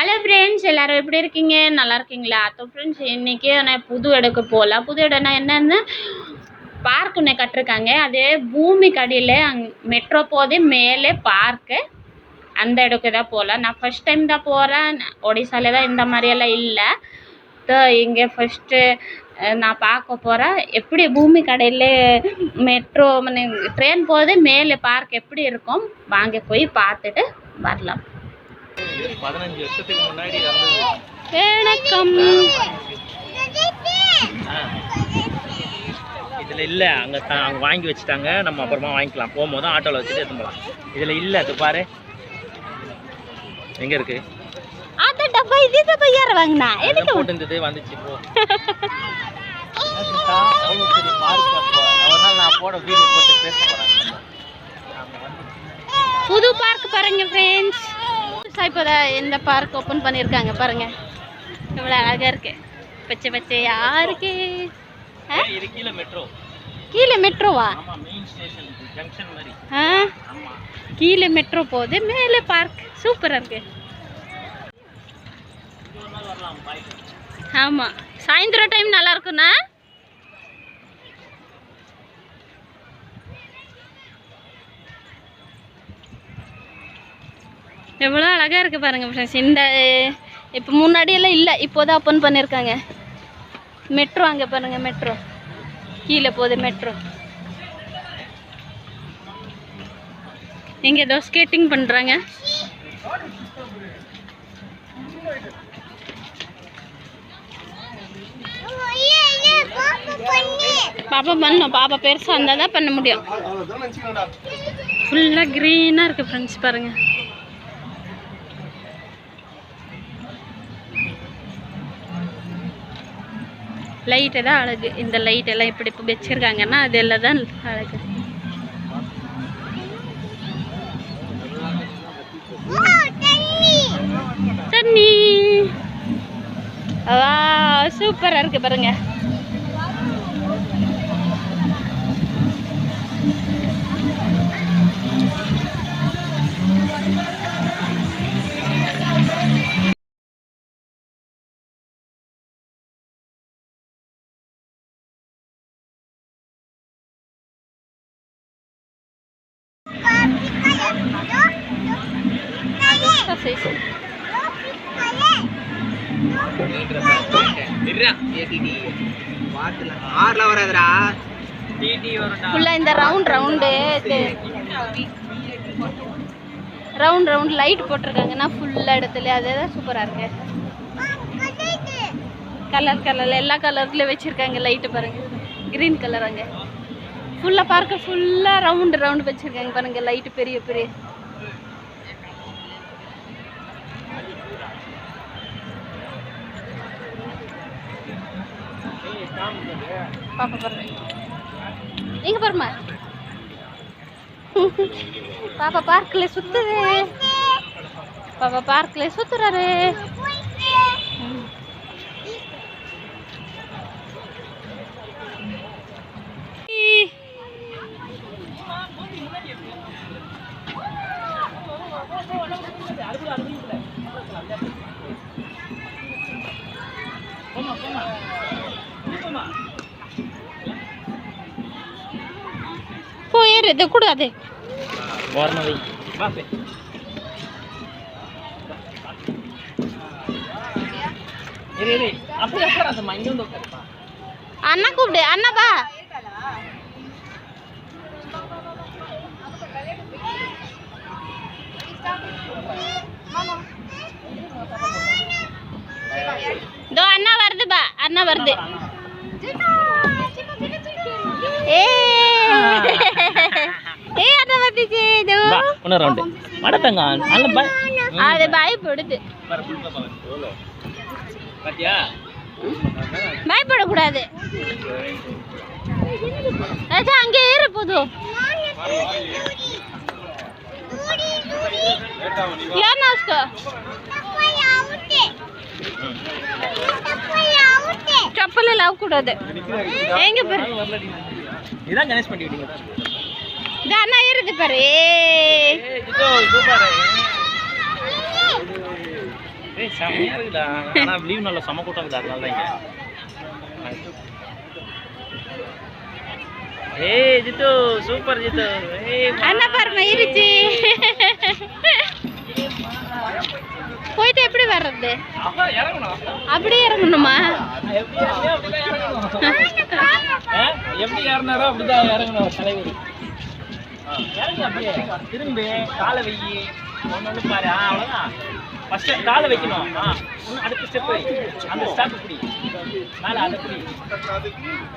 Hello friends எல்லாரும் எப்படி இருக்கீங்க? நல்லா இருக்கீங்களா? அத்தோ ஃப்ரெண்ட்ஸ் இன்றைக்கி நான் புது இடத்துக்கு போகலாம் புது இடம்னா என்னென்னு பார்க் ஒன்று கட்டிருக்காங்க. அது பூமிக்கு அடியில் அங் மெட்ரோ போது மேலே பார்க்கு அந்த இடத்துக்கு தான் போகலாம் நான் ஃபஸ்ட் டைம் தான் போகிறேன் ஒடிசாவில் தான் இந்த மாதிரியெல்லாம் இல்லை. ஸோ இங்கே ஃபஸ்ட்டு நான் பார்க்க போகிறேன் எப்படி பூமி கடையில் மெட்ரோ ட்ரெயின் போகுது மேலே பார்க் எப்படி இருக்கும்? வாங்க போய் பார்த்துட்டு வரலாம். பதினஞ்சு வருஷத்துக்கு முன்னாடி வணக்கம். இதுல இல்ல அங்க த- அங்க வாங்கி வச்சுட்டாங்க. நம்ம அப்புறமா வாங்கிக்கலாம். போகும்போது ஆட்டோல வச்சுட்டு எடுத்து போகலாம் இதுல இல்ல அது பாரு. எங்க இருக்கு? அந்த டப்பா இது டப்பா யார் வாங்கினா? அதான் போட்டிருந்தது வந்துச்சு போ. நான் போட வீடியோ போட்டு பேச புது பார்க் பாருங்க ஃப்ரெண்ட்ஸ் இப்போ இந்த பார்க் ஓப்பன் பண்ணியிருக்காங்க பாருங்க. எவ்வளோ அழகா இருக்கு. பச்சை ஆ? இது கீழே மெட்ரோ கீழே மெட்ரோவா ஆ? கீழே மெட்ரோ போகுது மேலே பார்க் சூப்பராக இருக்கு. ஆமாம் சாயந்தரம் டைம் நல்லா இருக்குண்ணா எவ்வளோ அழகாக இருக்குது பாருங்க ஃப்ரெண்ட்ஸ் இந்த இப்போ முன்னாடியெல்லாம் இல்லை இப்போ தான் ஓப்பன் பண்ணியிருக்காங்க மெட்ரோ அங்கே பாருங்க மெட்ரோ கீழே போகுது மெட்ரோ இங்கே ஏதோ ஸ்கேட்டிங் பண்ணுறாங்க பாப்பா பண்ணணும் பாப்பா பெருசாக இருந்தால் தான் பண்ண முடியும். ஃபுல்லாக க்ரீனாக இருக்குது ஃப்ரெண்ட்ஸ் பாருங்கள் லைட்டு தான் அழகு. இந்த லைட் எல்லாம் இப்படி இப்போ வச்சுருக்காங்கன்னா அது எல்லாம் தான் அழகு. தண்ணி. வா சூப்பராக இருக்குது பாருங்கள் ஃபுல்லாக இந்த round round round round light போட்டிருக்காங்கன்னா ஃபுல்லாக இடத்துல அதுதான் சூப்பராக இருக்கு. கலர் கலரில் எல்லா கலர்லேயும் வச்சுருக்காங்க லைட்டு பாருங்க. க்ரீன் கலர் அங்கே. ஃபுல்லாக பார்க்க ஃபுல்லாக ரவுண்டு ரவுண்டு வச்சுருக்காங்க பாருங்க. லைட்டு பெரிய பெரிய. பாப்பா பாருங்க எங்க பாருமா பாப்பா பார்க்கில் சுத்துது. பாப்பா பார்க்கில் சுத்துறாரு ம். ஈ. போயிரு இதை கூடாது ஓரமா வை வா பே இரு இரு அப்படியே உட்காராதம்மா இங்க வந்து உட்காருப்பா அண்ணா கூப்பிடு. அண்ணா பா இதோ அண்ணா வருது பா. அண்ணா வருது ஏ ஏ அண்ணா வந்துச்சு இதோ வா இன்னொரு ரவுண்டு மடத்தங்க நல்ல பாய் அது பயப்படுது. பயப்படக்கூடாது. அதான் அங்கே ஏற போதும் ஏன்னா ಚಪ್ಪಲಲ್ಲಿ ಹಾಕೂಡದೆ ಹೆಂಗೆ ಬರ್ರಿ ಇದಾಗ இது அண்ணா இருக்கு பாரு செம்மையா இருக்குடா. ஆனா லீவ் நல்ல செம கூட்டம் இருக்குது அதனால தான் ஏய் ஜித்து சூப்பர் ஜித்து. அண்ணா பாரு மயிருச்சு போயிட்டு எப்படி வர்றது? அப்படி இறங்கணுமா எப்படி இறங்கினாரோ அப்படிதான் இறங்கணும் தலைவர். திரும்பி காலை வை ஒன்று பாரு ஆ அவ்வளோதான் ஃபஸ்ட்டு காலை வைக்கணும் ஆ இன்னும் அடுத்த ஸ்டெப் அந்த ஸ்டாப் குடி மேலே அது குடி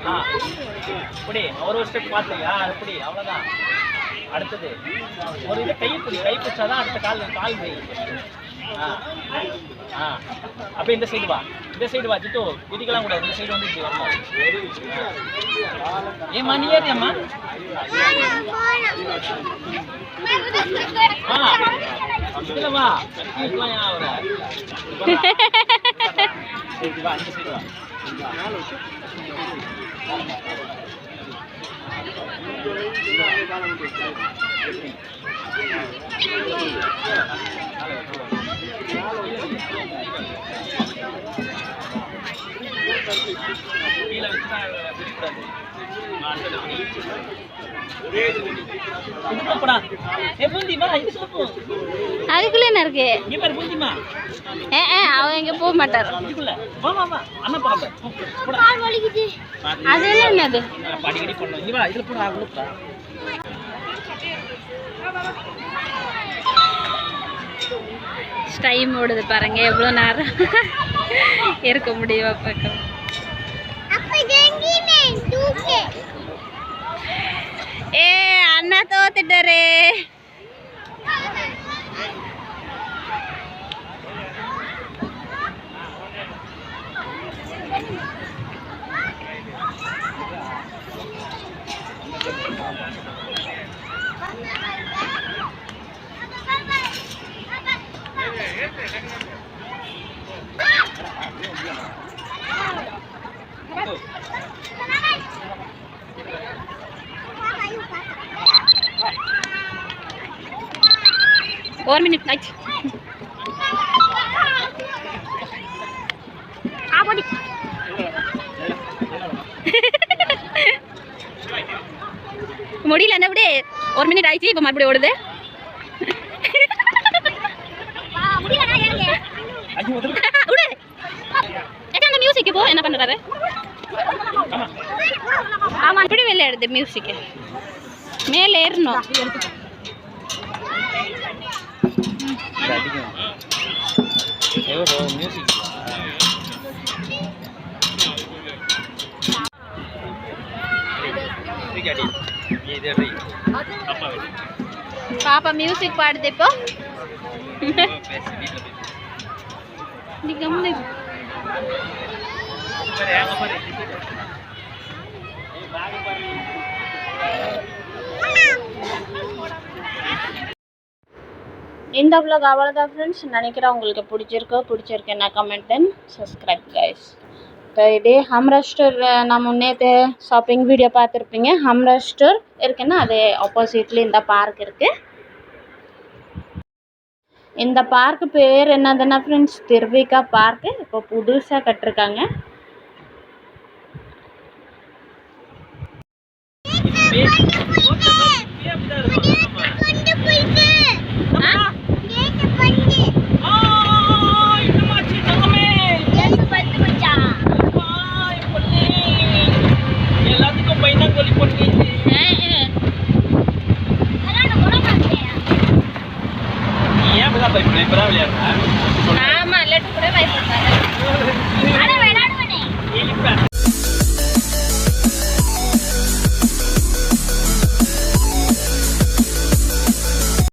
ஆ இப்படி ஒரு ஒரு ஸ்டெப் பார்த்துயா அது குடி அவ்வளோதான் அடுத்தது ஒரு இது கை பிடி கை பிடிச்சாதான் அடுத்த கால் கால் வை ஆ ஆ அப்போ இந்த சைடு வா இந்த சைடு வா ஜிட்டு குதிக்கலாம் கூடாது இந்த சைடு வந்து இப்படி வரணும் ஏம்மா நீ ஏறியம்மா ஆ இதுல அதுக்குள்ள என்ன இருக்கு? இங்க பாரு பூந்திமா ஏ ஏ அவன் எங்க போக மாட்டார். அதெல்லாம் என்னது டைம் ஓடுது பாருங்க எவ்வளோ நேரம் இருக்க முடியும் பக்கம் ஏ அண்ணா தோத்துட்டாரு ஒரு மினிட் ஆச்சு ஆ போடி முடியல என்ன விடு. ஒரு மினிட் ஆயிடுச்சு இப்போ மறுபடியும் ஓடுது. அந்த மியூசிக்கு போ. என்ன பண்ணுறாரு ஆமா ஆமாம் இப்படி வெளில எடுது மியூசிக்கு மேலே ஏறணும். இது அடிக்கும் எவ்வளோ மியூசிக் அடி நீ இது அடி அப்பா வெடி பாப்பா மியூசிக் பாடுது இப்போ பேசு வீட்டில் பேசு நீ கம்முனு இரு. பாரு அங்கே பாரு இந்த vlog அவ்வளோதான் ஃப்ரெண்ட்ஸ் நினைக்கிறேன் உங்களுக்கு பிடிச்சிருக்கோ பிடிச்சிருக்குன்னா கமெண்ட் தென் சப்ஸ்கிரைப் கைஸ் तो இதே ஹம்ரா ஸ்டோர் நம்ம நேற்று ஷாப்பிங் வீடியோ பார்த்துருப்பீங்க. ஹம்ரா ஸ்டோர் இருக்குன்னா அது ஆப்போசிட்ல இந்த பார்க் இருக்குது இந்த பார்க் பேர் என்னதுன்னா ஃப்ரெண்ட்ஸ் திருவிகா பார்க்கு இப்போ புதுசாக கட்டிருக்காங்க. பேசு ஓகேம்மா இப்பயே அப்படிதான் இருக்கும் ஆமா ஆ இன்னமாச்சு தங்கமே பாய் பொண்ணே எல்லாத்துக்கும் பைனாங்கோலி பொண்ணு நீ ஏன் இப்பதான் பயப்படுற கூட பயப்படுறாங்க